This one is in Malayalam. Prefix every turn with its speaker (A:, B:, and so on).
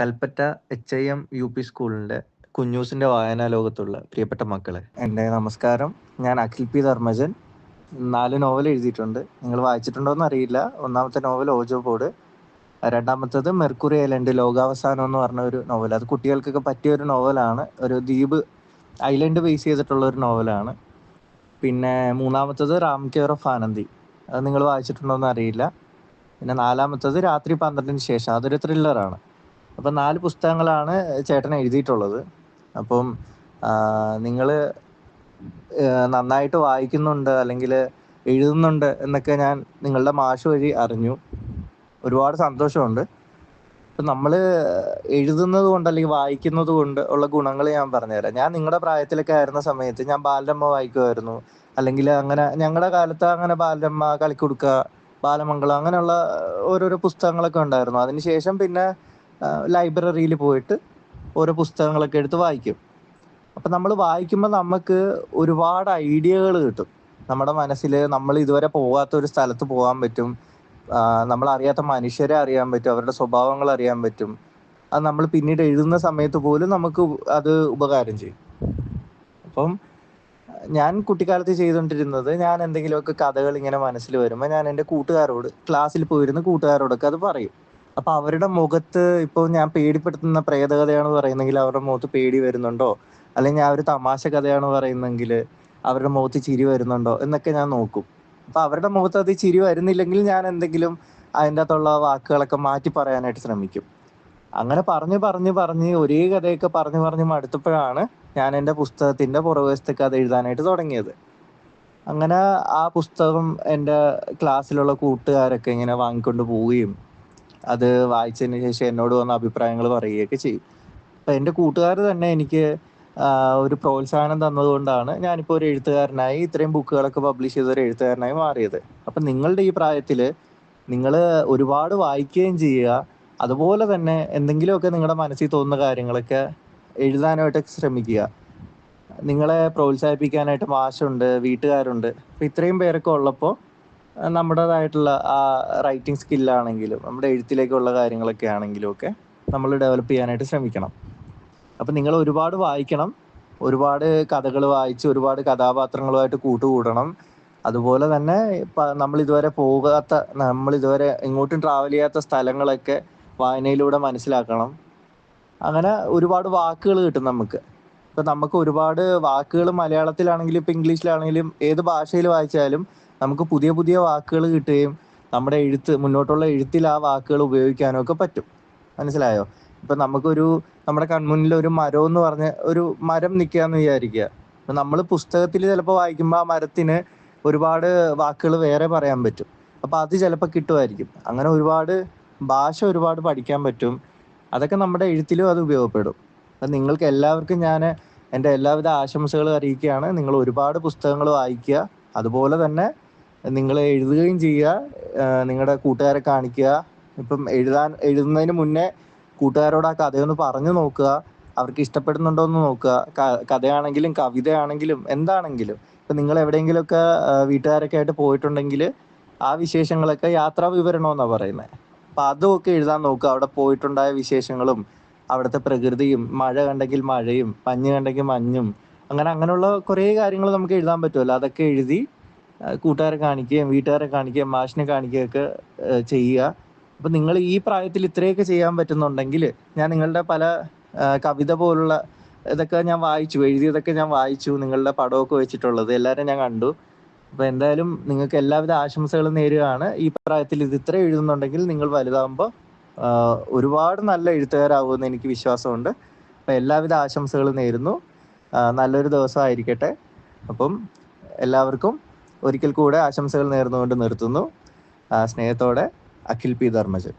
A: Kalpetta H I M U P സ്കൂളിന്റെ കുഞ്ഞൂസിന്റെ വായനാ ലോകത്തുള്ള പ്രിയപ്പെട്ട മക്കളെ. എന്റെ നമസ്കാരം. ഞാൻ അഖിൽ പി ധർമ്മജൻ. നാല് നോവൽ എഴുതിയിട്ടുണ്ട്. നിങ്ങൾ വായിച്ചിട്ടുണ്ടോ എന്ന് അറിയില്ല. ഒന്നാമത്തെ നോവൽ ഓജോ ബോർഡ്. രണ്ടാമത്തത് മെർക്കുറി ഐലൻഡ് ലോകാവസാനം എന്ന് പറഞ്ഞ ഒരു നോവൽ. അത് കുട്ടികൾക്കൊക്കെ പറ്റിയ ഒരു നോവലാണ്. ഒരു ദ്വീപ് ഐലൻഡ് ബേസ് ചെയ്തിട്ടുള്ള ഒരു നോവലാണ്. പിന്നെ മൂന്നാമത്തത് റാം കെയർ ഓഫ് ആനന്ദി. അത് നിങ്ങൾ വായിച്ചിട്ടുണ്ടോ എന്ന് അറിയില്ല. പിന്നെ നാലാമത്തത് രാത്രി പന്ത്രണ്ടിന് ശേഷം. അതൊരു ത്രില്ലറാണ് അപ്പം നാല് പുസ്തകങ്ങളാണ് ചേട്ടൻ എഴുതിയിട്ടുള്ളത്. അപ്പം നിങ്ങൾ നന്നായിട്ട് വായിക്കുന്നുണ്ട് അല്ലെങ്കിൽ എഴുതുന്നുണ്ട് എന്നൊക്കെ ഞാൻ നിങ്ങളുടെ മാഷ് വഴി അറിഞ്ഞു. ഒരുപാട് സന്തോഷമുണ്ട്. ഇപ്പം നമ്മൾ എഴുതുന്നത് കൊണ്ട് അല്ലെങ്കിൽ വായിക്കുന്നത് കൊണ്ട് ഉള്ള ഗുണങ്ങൾ ഞാൻ പറഞ്ഞുതരാം. ഞാൻ നിങ്ങളുടെ പ്രായത്തിലൊക്കെ ആയിരുന്ന സമയത്ത് ഞാൻ ബാലരമ്മ വായിക്കുമായിരുന്നു. അല്ലെങ്കിൽ അങ്ങനെ ഞങ്ങളുടെ കാലത്ത് അങ്ങനെ ബാലരമ്മ കളിക്കുടുക്ക ബാലമംഗളം അങ്ങനെയുള്ള ഓരോരോ പുസ്തകങ്ങളൊക്കെ ഉണ്ടായിരുന്നു. അതിനുശേഷം പിന്നെ ലൈബ്രറിയിൽ പോയിട്ട് ഓരോ പുസ്തകങ്ങളൊക്കെ എടുത്ത് വായിക്കും. അപ്പം നമ്മൾ വായിക്കുമ്പോൾ നമുക്ക് ഒരുപാട് ഐഡിയകൾ കിട്ടും. നമ്മുടെ മനസ്സിൽ നമ്മൾ ഇതുവരെ പോകാത്ത ഒരു സ്ഥലത്ത് പോകാൻ പറ്റും. നമ്മൾ അറിയാത്ത മനുഷ്യരെ അറിയാൻ പറ്റും. അവരുടെ സ്വഭാവങ്ങൾ അറിയാൻ പറ്റും. അത് നമ്മൾ പിന്നീട് എഴുതുന്ന സമയത്ത് പോലും നമുക്ക് അത് ഉപകാരം ചെയ്യും. അപ്പം ഞാൻ കുട്ടിക്കാലത്ത് ചെയ്തുകൊണ്ടിരുന്നത് ഞാൻ എന്തെങ്കിലുമൊക്കെ കഥകൾ ഇങ്ങനെ മനസ്സിൽ വരുമ്പോൾ ഞാൻ എന്റെ കൂട്ടുകാരോട് ക്ലാസ്സിൽ പോയിരുന്ന കൂട്ടുകാരോടൊക്കെ അത് പറയും. അപ്പൊ അവരുടെ മുഖത്ത് ഇപ്പൊ ഞാൻ പേടിപ്പെടുത്തുന്ന പ്രേതകഥയാണ് പറയുന്നെങ്കിൽ അവരുടെ മുഖത്ത് പേടി വരുന്നുണ്ടോ? അല്ലെങ്കിൽ ഞാൻ ഒരു തമാശ കഥയാണ് പറയുന്നെങ്കിൽ അവരുടെ മുഖത്ത് ചിരി വരുന്നുണ്ടോ? എന്നൊക്കെ ഞാൻ നോക്കും. അപ്പൊ അവരുടെ മുഖത്ത് അത് ചിരി വരുന്നില്ലെങ്കിൽ ഞാൻ എന്തെങ്കിലും അതിന്റെ അകത്തുള്ള വാക്കുകളൊക്കെ മാറ്റി പറയാനായിട്ട് ശ്രമിക്കും. അങ്ങനെ പറഞ്ഞു പറഞ്ഞു പറഞ്ഞ് ഒരേ കഥയൊക്കെ പറഞ്ഞു പറഞ്ഞു മടുത്തപ്പോഴാണ് ഞാൻ എന്റെ പുസ്തകത്തിന്റെ പുറകുവശത്തെ കഥ എഴുതാനായിട്ട് തുടങ്ങിയത്. അങ്ങനെ ആ പുസ്തകം എന്റെ ക്ലാസ്സിലുള്ള കൂട്ടുകാരൊക്കെ ഇങ്ങനെ വാങ്ങിക്കൊണ്ട് പോവുകയും അത് വായിച്ചതിന് ശേഷം എന്നോട് വന്ന അഭിപ്രായങ്ങൾ പറയുകയൊക്കെ ചെയ്യും. അപ്പൊ എന്റെ കൂട്ടുകാർ തന്നെ എനിക്ക് ഒരു പ്രോത്സാഹനം തന്നതുകൊണ്ടാണ് ഞാനിപ്പോൾ ഒരു എഴുത്തുകാരനായി ഇത്രയും ബുക്കുകളൊക്കെ പബ്ലിഷ് ചെയ്ത ഒരു എഴുത്തുകാരനായി മാറിയത്. അപ്പൊ നിങ്ങളുടെ ഈ പ്രായത്തിൽ നിങ്ങൾ ഒരുപാട് വായിക്കുകയും ചെയ്യുക അതുപോലെ തന്നെ എന്തെങ്കിലുമൊക്കെ നിങ്ങളുടെ മനസ്സിൽ തോന്നുന്ന കാര്യങ്ങളൊക്കെ എഴുതാനായിട്ട് ശ്രമിക്കുക. നിങ്ങളെ പ്രോത്സാഹിപ്പിക്കാനായിട്ട് മാഷുണ്ട് വീട്ടുകാരുണ്ട്. അപ്പൊ ഇത്രയും പേരൊക്കെ ഉള്ളപ്പോൾ നമ്മുടേതായിട്ടുള്ള ആ റൈറ്റിംഗ് സ്കില്ലാണെങ്കിലും നമ്മുടെ എഴുത്തിലേക്കുള്ള കാര്യങ്ങളൊക്കെ ആണെങ്കിലും ഒക്കെ നമ്മൾ ഡെവലപ്പ് ചെയ്യാനായിട്ട് ശ്രമിക്കണം. അപ്പൊ നിങ്ങൾ ഒരുപാട് വായിക്കണം ഒരുപാട് കഥകൾ വായിച്ച് ഒരുപാട് കഥാപാത്രങ്ങളുമായിട്ട് കൂട്ടുകൂടണം. അതുപോലെ തന്നെ നമ്മൾ ഇതുവരെ പോകാത്ത നമ്മൾ ഇതുവരെ എങ്ങോട്ടും ട്രാവൽ ചെയ്യാത്ത സ്ഥലങ്ങളൊക്കെ വായനയിലൂടെ മനസ്സിലാക്കണം. അങ്ങനെ ഒരുപാട് വാക്കുകൾ കിട്ടും നമുക്ക്. ഇപ്പൊ നമുക്ക് ഒരുപാട് വാക്കുകൾ മലയാളത്തിലാണെങ്കിലും ഇപ്പൊ ഇംഗ്ലീഷിലാണെങ്കിലും ഏത് ഭാഷയിൽ വായിച്ചാലും നമുക്ക് പുതിയ പുതിയ വാക്കുകൾ കിട്ടുകയും നമ്മുടെ എഴുത്ത് മുന്നോട്ടുള്ള എഴുത്തിൽ ആ വാക്കുകൾ ഉപയോഗിക്കാനും ഒക്കെ പറ്റും. മനസ്സിലായോ? ഇപ്പൊ നമുക്കൊരു നമ്മുടെ കൺമുന്നിൽ ഒരു മരം എന്ന് പറഞ്ഞ ഒരു മരം നിൽക്കുകയെന്ന് വിചാരിക്കുക. അപ്പൊ നമ്മൾ പുസ്തകത്തിൽ ചിലപ്പോൾ വായിക്കുമ്പോൾ ആ മരത്തിന് ഒരുപാട് വാക്കുകൾ വേറെ പറയാൻ പറ്റും. അപ്പൊ അത് ചിലപ്പോൾ കിട്ടുമായിരിക്കും. അങ്ങനെ ഒരുപാട് ഭാഷ ഒരുപാട് പഠിക്കാൻ പറ്റും. അതൊക്കെ നമ്മുടെ എഴുത്തിലും അത് ഉപയോഗപ്പെടും. അപ്പം നിങ്ങൾക്ക് എല്ലാവർക്കും ഞാൻ എന്റെ എല്ലാവിധ ആശംസകളും അറിയിക്കുകയാണ്. നിങ്ങൾ ഒരുപാട് പുസ്തകങ്ങൾ വായിക്കുക. അതുപോലെ തന്നെ നിങ്ങൾ എഴുതുകയും ചെയ്യുക നിങ്ങളുടെ കൂട്ടുകാരെ കാണിക്കുക. ഇപ്പം എഴുതാൻ എഴുതുന്നതിന് മുന്നേ കൂട്ടുകാരോട് ആ കഥയൊന്ന് പറഞ്ഞു നോക്കുക. അവർക്ക് ഇഷ്ടപ്പെടുന്നുണ്ടോ എന്ന് നോക്കുക. കഥയാണെങ്കിലും കവിതയാണെങ്കിലും എന്താണെങ്കിലും. ഇപ്പം നിങ്ങൾ എവിടെയെങ്കിലുമൊക്കെ വീട്ടുകാരൊക്കെ ആയിട്ട് പോയിട്ടുണ്ടെങ്കിൽ ആ വിശേഷങ്ങളൊക്കെ യാത്രാ വിവരണം പറയുന്നത് അപ്പൊ അതുമൊക്കെ എഴുതാൻ നോക്കുക. അവിടെ പോയിട്ടുണ്ടായ വിശേഷങ്ങളും അവിടുത്തെ പ്രകൃതിയും മഴ കണ്ടെങ്കിൽ മഴയും മഞ്ഞ് കണ്ടെങ്കിൽ മഞ്ഞും അങ്ങനെ അങ്ങനെയുള്ള കുറേ കാര്യങ്ങൾ നമുക്ക് എഴുതാൻ പറ്റുമല്ലോ. അതൊക്കെ എഴുതി കൂട്ടുകാരെ കാണിക്കുകയും വീട്ടുകാരെ കാണിക്കുകയും മാഷിനെ കാണിക്കുകയൊക്കെ ചെയ്യുക. അപ്പൊ നിങ്ങൾ ഈ പ്രായത്തിൽ ഇത്രയൊക്കെ ചെയ്യാൻ പറ്റുന്നുണ്ടെങ്കിൽ ഞാൻ നിങ്ങളുടെ പല കവിത പോലുള്ള ഇതൊക്കെ ഞാൻ വായിച്ചു എഴുതിയതൊക്കെ ഞാൻ വായിച്ചു നിങ്ങളുടെ പടമൊക്കെ വെച്ചിട്ടുള്ളത് എല്ലാവരും ഞാൻ കണ്ടു. അപ്പൊ എന്തായാലും നിങ്ങൾക്ക് എല്ലാവിധ ആശംസകളും നേരുകയാണ്. ഈ പ്രായത്തിൽ ഇത് ഇത്ര എഴുതുന്നുണ്ടെങ്കിൽ നിങ്ങൾ വലുതാകുമ്പോൾ ഒരുപാട് നല്ല എഴുത്തുകാരാകുമെന്ന് എനിക്ക് വിശ്വാസമുണ്ട്. അപ്പൊ എല്ലാവിധ ആശംസകളും നേരുന്നു. നല്ലൊരു ദിവസമായിരിക്കട്ടെ അപ്പം എല്ലാവർക്കും ഒരിക്കൽ കൂടെ ആശംസകൾ നേർന്നുകൊണ്ട് നിർത്തുന്നു. സ്നേഹത്തോടെ അഖിൽ പി ധർമ്മജൻ.